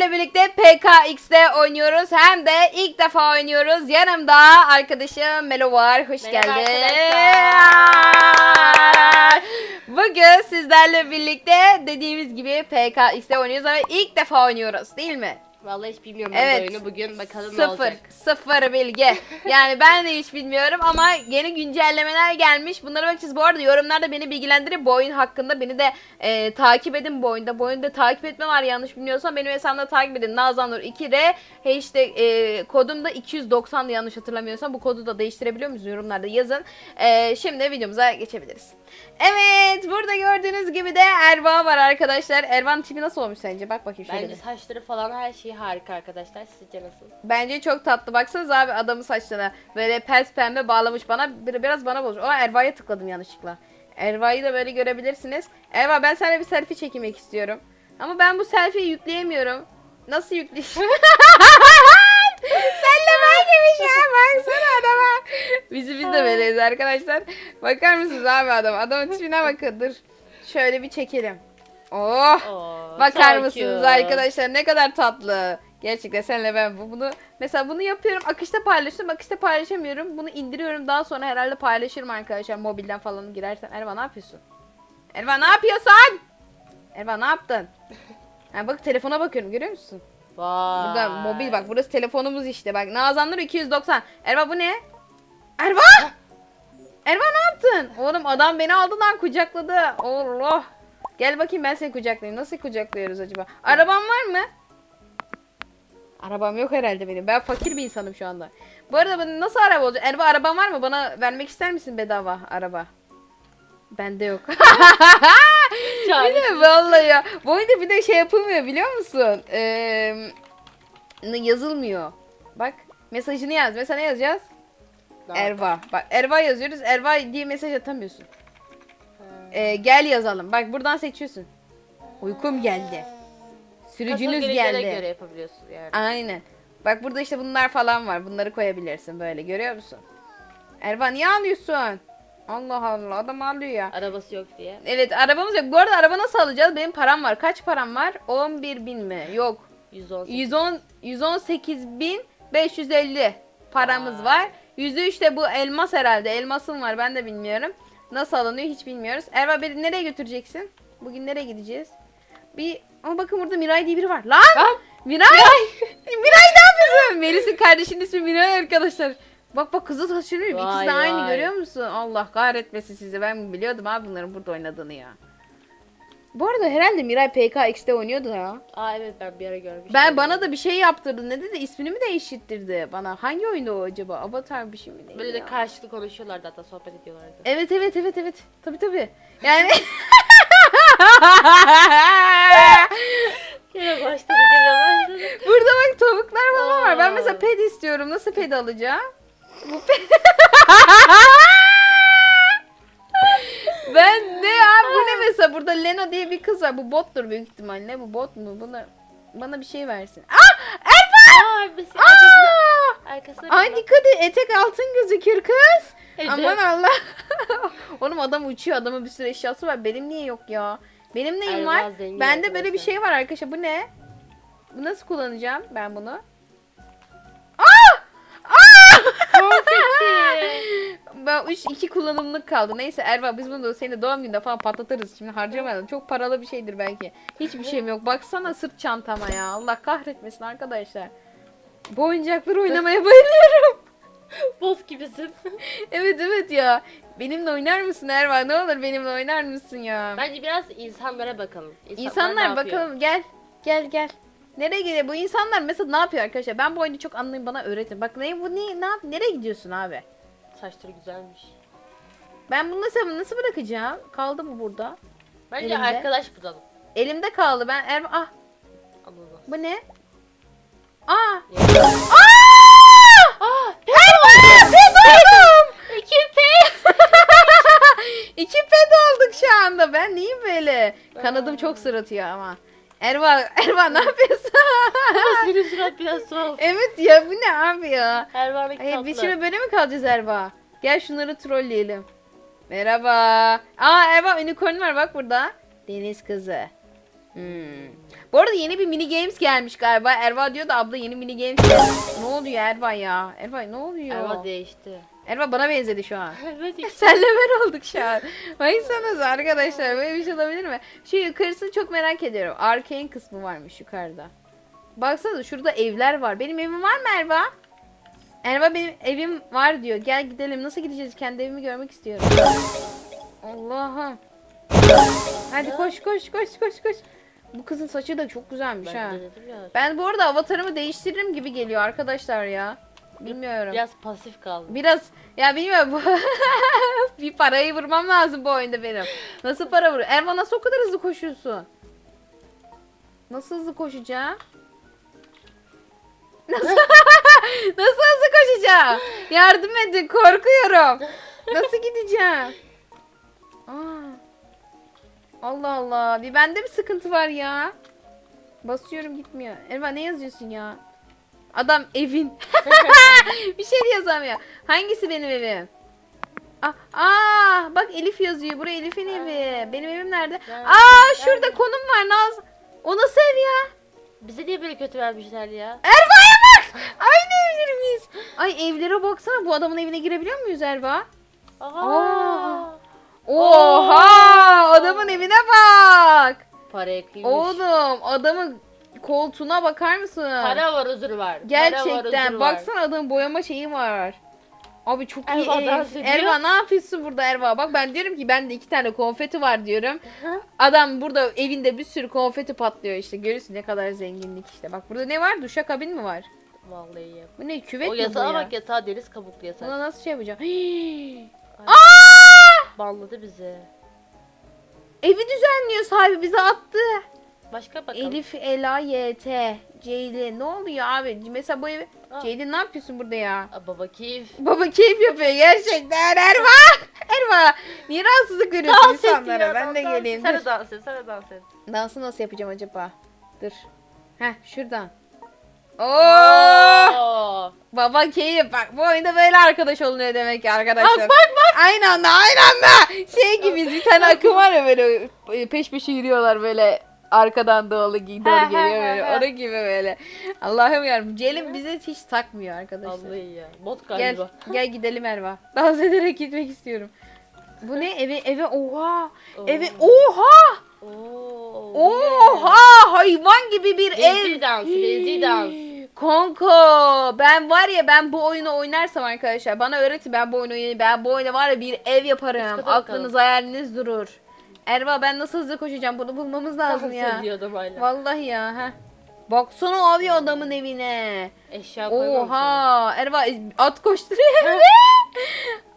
sizlerle birlikte PKX'de oynuyoruz. Hem de ilk defa oynuyoruz. Yanımda arkadaşım Melo var. Hoş Merhaba geldin. arkadaşlar. Bugün sizlerle birlikte dediğimiz gibi PKX'de oynuyoruz ama ilk defa oynuyoruz değil mi? Vallahi hiç bilmiyorum Evet. oyunu. Bugün bakalım ne Sıfır, olacak. sıfır bilgi. Yani ben de hiç bilmiyorum ama yeni güncellemeler gelmiş. Bunlara bakacağız. Bu arada yorumlarda beni bilgilendirip bu oyun hakkında beni de e, takip edin bu oyunda. Bu oyunda takip etme var yanlış bilmiyorsam benim hesabımda takip edin. Nazanur 2R hashtag e, kodum da 290 yanlış hatırlamıyorsam. Bu kodu da değiştirebiliyor muyuz yorumlarda yazın. E, şimdi videomuza geçebiliriz. Evet burada gördüğünüz gibi de Erva var arkadaşlar. Ervan tipi nasıl olmuş sence? Bak bakayım şöyle. Bence saçları falan her şeyi harika arkadaşlar. Sizce nasıl? Bence çok tatlı. Baksanıza abi adamın saçlarına. Böyle pers pembe bağlamış bana. Bir, biraz bana bozmuş. O Erva'ya tıkladım yanlışlıkla. Erva'yı da böyle görebilirsiniz. Erva ben seninle bir selfie çekmek istiyorum. Ama ben bu selfie'yi yükleyemiyorum. Nasıl yükleyeceğim? Senle ben gibi ya. Baksana adama. Bizi biz de böyleyiz arkadaşlar. Bakar mısınız abi adam? Adamın tipine bakın. Dur. Şöyle bir çekelim. Oh. Oo, Bakar çok mısınız cute. arkadaşlar ne kadar tatlı. Gerçekten senle ben bu- bunu mesela bunu yapıyorum akışta paylaştım akışta paylaşamıyorum. Bunu indiriyorum daha sonra herhalde paylaşırım arkadaşlar mobilden falan girersen. Erva ne yapıyorsun? Erva ne yapıyorsun? Erva ne yaptın? Ha, bak telefona bakıyorum görüyor musun? Vay. Burada mobil bak burası telefonumuz işte bak. Nazanlar 290. Erva bu ne? Erva! Erva ne yaptın? Oğlum adam beni aldı lan kucakladı. Allah. Gel bakayım ben seni kucaklayayım. Nasıl kucaklıyoruz acaba? Araban var mı? Arabam yok herhalde benim. Ben fakir bir insanım şu anda. Bu arada ben nasıl araba olacak? Erva araban var mı? Bana vermek ister misin bedava araba? Bende yok. bir de vallahi ya. Bu oyunda bir de şey yapılmıyor biliyor musun? Ee, yazılmıyor. Bak mesajını yaz. Mesela ne yazacağız? Yapalım? Erva. Bak Erva yazıyoruz. Erva diye mesaj atamıyorsun. Ee, gel yazalım. Bak buradan seçiyorsun. Uykum geldi. Sürücünüz geldi. göre yapabiliyorsun yani. Aynen. Bak burada işte bunlar falan var. Bunları koyabilirsin böyle. Görüyor musun? Erva niye ağlıyorsun? Allah Allah adam ağlıyor ya. Arabası yok diye. Evet arabamız yok. Bu arada araba nasıl alacağız? Benim param var. Kaç param var? 11 bin mi? Yok. 118. 110 118 bin 550 paramız Vay. var. Yüzü işte bu elmas herhalde. Elmasım var ben de bilmiyorum. Nasıl alınıyor hiç bilmiyoruz. Erva beni nereye götüreceksin? Bugün nereye gideceğiz? Bir ama bakın burada Miray diye biri var. Lan! Lan! Miray! Miray ne yapıyorsun? Melis'in kardeşinin ismi Miray arkadaşlar. Bak bak kızı taşınıyor. İkisi Vay de aynı vay. görüyor musun? Allah kahretmesin sizi. Ben biliyordum abi bunların burada oynadığını ya. Bu arada herhalde Miray PKX'de oynuyordu ya. Aa evet ben bir ara görmüştüm. Ben bana da bir şey yaptırdı. Ne dedi? İsmini mi değiştirdi bana? Hangi oyunda o acaba? Avatar bir şey mi? neydi Böyle de ya? karşılıklı konuşuyorlardı hatta sohbet ediyorlardı. Evet evet evet evet. Tabi tabi. Yani başladı başladı. burada bak tavuklar falan var. Ben mesela ped istiyorum. Nasıl ped alacağım? Bu ped... ben ne abi bu ne mesela? Burada Leno diye bir kız var. Bu bottur büyük ihtimalle. Bu bot mu? Buna bana bir şey versin. Aa! Aa bir şey arkasına, Aa! arkasına bir Ay bak. dikkat et etek altın gözükür kız. Evet. Aman Allah. Oğlum adam uçuyor. Adamın bir sürü eşyası var. Benim niye yok ya? Benim neyim Erva var? zengin Bende böyle bir arkadaşlar. şey var arkadaşlar. Bu ne? Bu nasıl kullanacağım ben bunu? Ben 3 2 kullanımlık kaldı. Neyse Erva biz bunu seni doğum gününde falan patlatırız. Şimdi harcamayalım. Çok paralı bir şeydir belki. Hiçbir şeyim yok. Baksana sırt çantama ya. Allah kahretmesin arkadaşlar. Bu oyuncakları oynamaya bayılıyorum. Bot gibisin. Evet evet ya. Benimle oynar mısın Erva? Ne olur benimle oynar mısın ya? Bence biraz insanlara bakalım. İnsanlar yapıyor? bakalım gel. Gel gel. Nereye gidiyor? Bu insanlar mesela ne yapıyor arkadaşlar? Ben bu oyunu çok anlayın bana öğretin. Bak ne bu ne ne yap? Nereye gidiyorsun abi? Saçları güzelmiş. Ben bunu nasıl nasıl bırakacağım? Kaldı mı burada? Bence Elimde. arkadaş bulalım. Elimde kaldı. Ben Erva ah Allah bu ne? Aa! Aa! Aa, Erva! Pet oldum! İki pet. İki pet olduk şu anda. Ben neyim böyle? Kanadım çok sırıtıyor ama. Erva, Erva ne yapıyorsun? Ama senin surat biraz tuhaf. evet ya bu ne abi ya? Ervan'ın Hayır biz şimdi böyle mi kalacağız Erva? Gel şunları trolleyelim. Merhaba. Aa Erva unicorn var bak burada. Deniz kızı. Hmm. Bu arada yeni bir mini games gelmiş galiba. Erva diyor da abla yeni mini games ne oluyor Erva ya? Erva ne oluyor? Erva değişti. Erva bana benzedi şu an. Evet işte. Senle ben olduk şu an. Baksanıza arkadaşlar böyle bir şey olabilir mi? Şu yukarısını çok merak ediyorum. Arcane kısmı varmış yukarıda. Baksanıza şurada evler var. Benim evim var mı Erva? Erva benim evim var diyor. Gel gidelim. Nasıl gideceğiz? Kendi evimi görmek istiyorum. Allah'ım. Hadi koş koş koş koş koş. Bu kızın saçı da çok güzelmiş ha. Ben ya. Ben bu arada avatarımı değiştiririm gibi geliyor arkadaşlar ya. Bilmiyorum. Biraz pasif kaldım. Biraz ya bilmiyorum bir parayı vurmam lazım bu oyunda benim. Nasıl para vur? Erva nasıl o kadar hızlı koşuyorsun? Nasıl hızlı koşacağım? Nasıl, nasıl hızlı koşacağım? Yardım edin korkuyorum. Nasıl gideceğim? Aa. Allah Allah. Bir bende bir sıkıntı var ya. Basıyorum gitmiyor. Erva ne yazıyorsun ya? Adam evin. bir şey de yazamıyor. Hangisi benim evim? Aa, aa, bak Elif yazıyor. Buraya Elif'in evi. Benim evim nerede? Aa şurada konum var Naz. O nasıl ev ya? Bize niye böyle kötü vermişler ya? Erva'ya bak. Aynı evleri miyiz? Ay evlere baksana. Bu adamın evine girebiliyor muyuz Erva? Aa. Oha! Adamın evine bak. Paraya kıymış. Oğlum adamın koltuğuna bakar mısın? Para var huzur var. Para var, Gerçekten huzur var. baksana adamın boyama şeyi var. Abi çok iyi Erva ev. dans ediyor. Erva ne yapıyorsun burada Erva? Bak ben diyorum ki bende iki tane konfeti var diyorum. Adam burada evinde bir sürü konfeti patlıyor işte. Görürsün ne kadar zenginlik işte. Bak burada ne var? Duşakabin mi var? Vallahi ya. Bu ne küvet O mi bu yatağa ya? bak yatağa deniz kabuklu yatak. Buna nasıl şey yapacağım? Hii! Aa! Banladı bizi. Evi düzenliyor sahibi bize attı. Başka bakalım. Elif, Ela, YT, Ceylin. Ne oluyor abi? Mesela bu evi... Aa. Ceylin ne yapıyorsun burada ya? Aa, baba keyif. Baba keyif yapıyor gerçekten Erva. Erva. Niye rahatsızlık veriyorsun Dans insanlara? ediyor, Ben de dans- geleyim. De dans et, de dans et. Dansı nasıl yapacağım acaba? Dur. Heh şuradan. Oo! Oo. Baba keyif bak bu oyunda böyle arkadaş olunuyor demek ki arkadaşlar. Bak bak bak. Aynı anda aynı anda. Şey gibi bir tane akım var ya böyle e, peş peşe yürüyorlar böyle arkadan doğru, gi- doğru Ha, ha, geliyor böyle. Onun gibi böyle. Allah'ım yarabbim. Ceylin bize hiç takmıyor arkadaşlar. Vallahi ya. Bot Gel, galiba. gel gidelim Erva. Dans ederek gitmek istiyorum. Bu ne? Eve eve oha. Eve oha. Oo. Oha! Hayvan gibi bir Rezil ev. dans, rezil dans. Kanka ben var ya ben bu oyunu oynarsam arkadaşlar bana öğretin ben bu oyunu oynayayım. Ben bu oyuna var ya bir ev yaparım. Aklınız hayaliniz durur. Erva ben nasıl hızlı koşacağım bunu bulmamız lazım ya. ediyordum hala. Vallahi ya. Heh. Baksana abi adamın evine. Eşya koymamışım. Oha Erva at koşturuyor evde.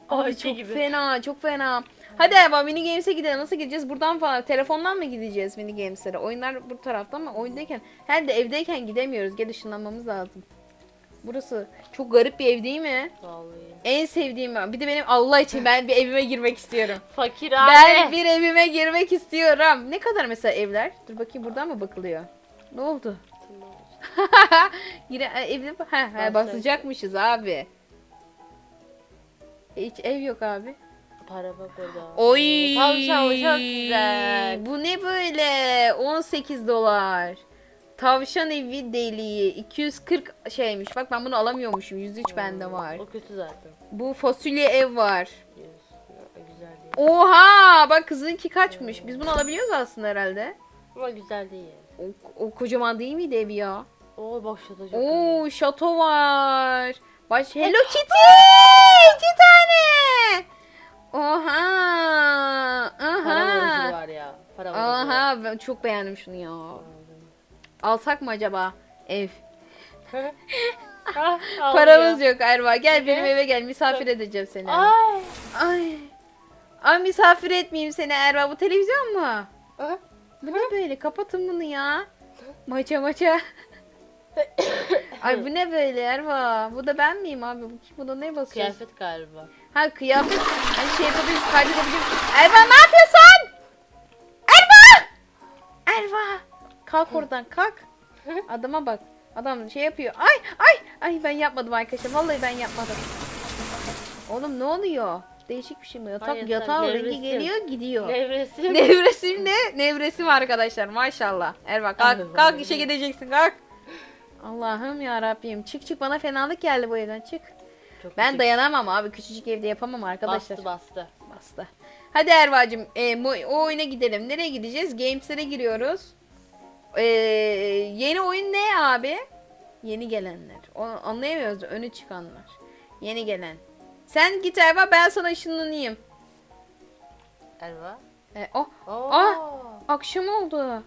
Ay çok gibi. fena çok fena. Hadi Erva mini games'e gidelim. Nasıl gideceğiz? Buradan falan. Telefondan mı gideceğiz mini games'lere? Oyunlar bu tarafta ama oyundayken. Hem de evdeyken gidemiyoruz. Gel ışınlanmamız lazım. Burası çok garip bir ev değil mi? Vallahi. En sevdiğim ev. Bir de benim Allah için ben bir evime girmek istiyorum. Fakir Ben abi. bir evime girmek istiyorum. Ne kadar mesela evler? Dur bakayım buradan mı bakılıyor? Ne oldu? Yine e, evde ha, ha, Basacak. basacakmışız abi. Hiç ev yok abi. Para bak orada. Oy! Tavşan çok güzel. Bu ne böyle? 18 dolar. Tavşan evi deliği 240 şeymiş. Bak ben bunu alamıyormuşum. 103 bende var. O kötü zaten. Bu fasulye ev var. Güzel değil. Oha! Bak kızınki kaçmış. Biz bunu alabiliyoruz aslında herhalde. Ama güzel değil. O, o kocaman değil miydi evi ya? Oo bak çok Oo şato var. Baş Hello Kitty! İki tane. Oha! Para var Aha! var ya. Para var. Aha ben çok beğendim şunu ya. Alsak mı acaba ev? Ah, Paramız yok Erva. Gel benim eve gel misafir edeceğim seni. Ay. Ay. Ay misafir etmeyeyim seni Erva. Bu televizyon mu? Aha. Bu ne böyle? Kapatın bunu ya. Maça maça. Ay bu ne böyle Erva? Bu da ben miyim abi? Bu kim? Buna ne basıyorsun? Kıyafet galiba. Ha kıyafet. Hani şey yapabiliriz, kaydedebiliriz. Erva ne yapıyorsun? Erva! Erva! Kalk oradan kalk. Adama bak. Adam şey yapıyor. Ay ay ay ben yapmadım arkadaşlar. Vallahi ben yapmadım. Oğlum ne oluyor? Değişik bir şey mi? Yatak, Hayır, yatağın rengi geliyor gidiyor. Nevresim. Nevresim ne? Nevresim arkadaşlar maşallah. Erva kalk kalk işe gideceksin kalk. Allah'ım ya Rabbim çık çık bana fenalık geldi bu evden çık. Çok Ben küçük. dayanamam abi küçücük evde yapamam arkadaşlar. Bastı bastı. Bastı. Hadi Erva'cığım e, o oyuna gidelim. Nereye gideceğiz? Games'lere giriyoruz. E, yeni oyun ne abi? Yeni gelenler. Onu anlayamıyoruz. Önü çıkanlar. Yeni gelen. Sen git Erva ben sana ışınlanayım. Erva. E, oh Oo. Ah! akşam oldu.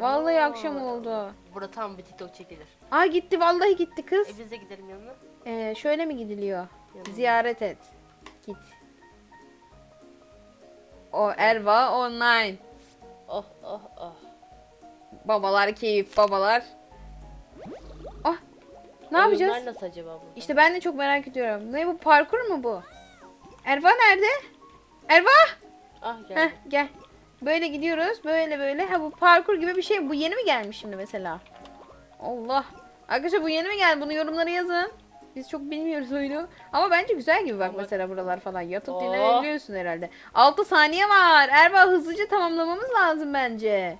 Vallahi akşam oldu. Burada tam bir TikTok çekilir. Aa gitti vallahi gitti kız. E biz de gidelim yanına. E, şöyle mi gidiliyor? Yanına. Ziyaret et. Git. O Erva online. Oh oh oh. Babalar keyif babalar. Ah. Ne Oyunlar yapacağız? nasıl acaba bu? İşte ben de çok merak ediyorum. Ne bu parkur mu bu? Erva nerede? Erva! Ah Heh, geldi. gel. Böyle gidiyoruz. Böyle böyle. Ha bu parkur gibi bir şey. Bu yeni mi gelmiş şimdi mesela? Allah. Arkadaşlar bu yeni mi geldi? Bunu yorumlara yazın. Biz çok bilmiyoruz oyunu. Ama bence güzel gibi bak Ama- mesela buralar falan. Yatıp Oh. dinlenebiliyorsun herhalde. 6 saniye var. Erva hızlıca tamamlamamız lazım bence.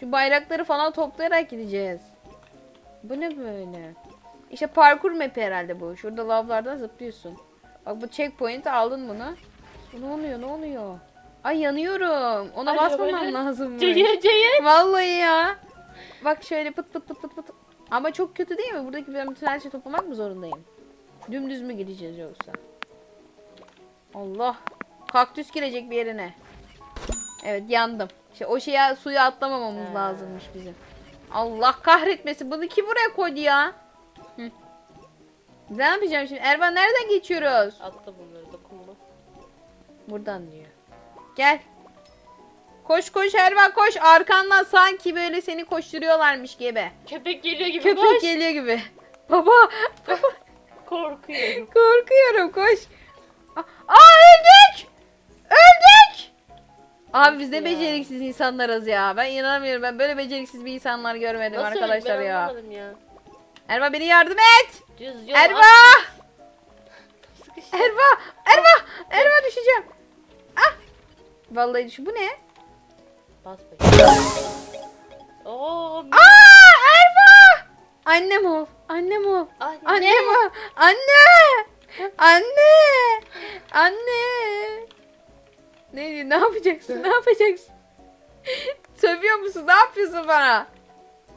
Şu bayrakları falan toplayarak gideceğiz. Bu ne böyle? İşte parkur map herhalde bu. Şurada lavlardan zıplıyorsun. Bak bu checkpoint'i aldın bunu. Ne oluyor ne oluyor? Ay yanıyorum. Ona Ay, basmamam lazım. Ceyye ceyye. Vallahi ya. Bak şöyle pıt pıt pıt pıt pıt. Ama çok kötü değil mi? Buradaki ben bütün her şeyi toplamak mı zorundayım? Dümdüz mü gideceğiz yoksa? Allah. Kaktüs girecek bir yerine. Evet yandım. İşte o şeye suya atlamamamız lazımmış bizim. Allah kahretmesin. Bunu kim buraya koydu ya? Hı. Ne yapacağım şimdi? Ervan nereden geçiyoruz? Atla bunları dokunma. Buradan diyor. Gel. Koş koş Ervan koş. Arkandan sanki böyle seni koşturuyorlarmış gibi. Köpek geliyor gibi Köpek koş. geliyor gibi. Baba. Baba. Korkuyorum. Korkuyorum koş. Aa, öldük. Öldük. Abi biz ne beceriksiz insanlarız ya. Ben inanamıyorum. Ben böyle beceriksiz bir insanlar görmedim Nasıl arkadaşlar ben ya. anlamadım ya. Erva beni yardım et. Düz yol Erva. at- Sıkıştı. Erva. Erva. Erva düşeceğim. Ah. Vallahi düş. Bu ne? Bas bakayım. Oo. Aa Erva. Annem ol. Annem ol. Anne. Annem ol. Anne. Anne. Anne. Ne ne yapacaksın? Ne yapacaksın? Sövüyor musun? Ne yapıyorsun bana?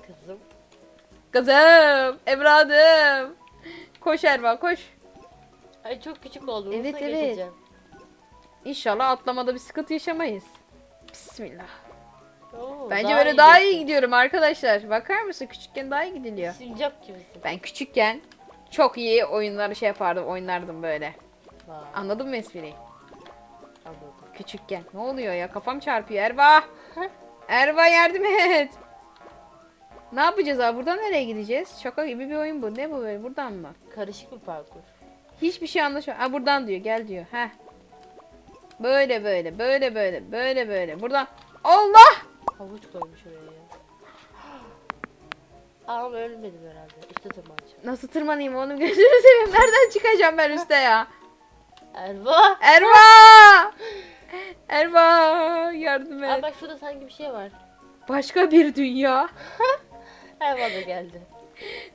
Kızım. Kızım, evladım. Koş Erva koş. Ay çok küçük oldum. Evet, Nasıl evet. geçeceğim? İnşallah atlamada bir sıkıntı yaşamayız. Bismillah. Oo, Bence böyle daha iyi gidiyorum arkadaşlar. Bakar mısın? Küçükken daha iyi gidiliyor. Sincap gibisin. Ben küçükken çok iyi oyunları şey yapardım, oynardım böyle. Vay, Anladın mı espriyi? Küçükken. Ne oluyor ya? Kafam çarpıyor. Erva! Erva yardım et. Ne yapacağız abi? Buradan nereye gideceğiz? Şaka gibi bir oyun bu. Ne bu böyle? Buradan mı? Karışık bir parkur. Hiçbir şey anlaşılmıyor. Ha buradan diyor. Gel diyor. Heh. Böyle böyle. Böyle böyle. Böyle böyle. Buradan. Allah! Havuç koymuş oraya ya. Ama ölmedim herhalde. Üste tırmanacağım. Nasıl tırmanayım oğlum? Gözünü seveyim. Nereden çıkacağım ben üste ya? Erva! Erva! Bak şurada sanki bir şey var. Başka bir dünya. Da geldi.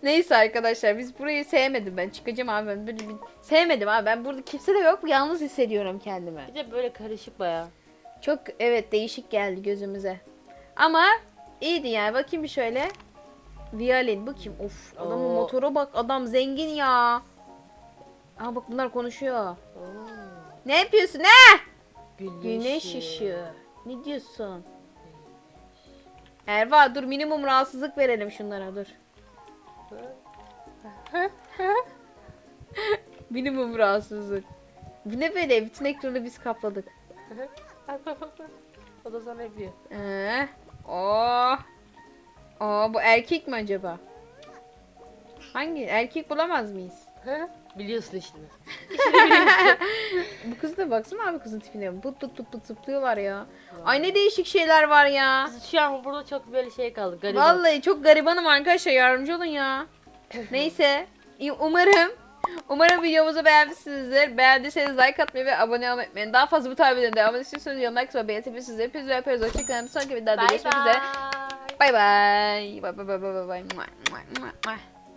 Neyse arkadaşlar biz burayı sevmedim ben. Çıkacağım abi ben böyle bir... Sevmedim abi ben burada kimse de yok. Yalnız hissediyorum kendimi. Bir de böyle karışık baya. Çok evet değişik geldi gözümüze. Ama iyiydi yani. Bakayım bir şöyle. Violin bu kim? Of adamın Oo. motora bak. Adam zengin ya. Aa bak bunlar konuşuyor. Oo. Ne yapıyorsun ne? Güneş, Güneş ışığı. Ne diyorsun? Erva dur minimum rahatsızlık verelim şunlara dur. Minimum rahatsızlık. Bu ne böyle? Bütün ekranı biz kapladık. O da sana yapıyor. Ee, oh. Aa bu erkek mi acaba? Hangi? Erkek bulamaz mıyız? Biliyorsun işte. Bu kız da baksana abi kızın tipine. Pıt pıt pıt pıt zıplıyorlar ya. Ay ne değişik şeyler var ya. Biz Şu an burada çok böyle şey kaldı. Gariban. Vallahi çok garibanım arkadaşlar yardımcı olun ya. Neyse. Umarım Umarım videomuzu beğenmişsinizdir. Beğendiyseniz like atmayı ve abone olmayı unutmayın. Daha fazla bu tarz videoların devamını istiyorsanız yorumlar kısmına belirtebilirsiniz. Hepinizi öpüyoruz. Hoşçakalın. Sonraki videoda görüşmek üzere. Bay bay. Bay bay bay bay bay.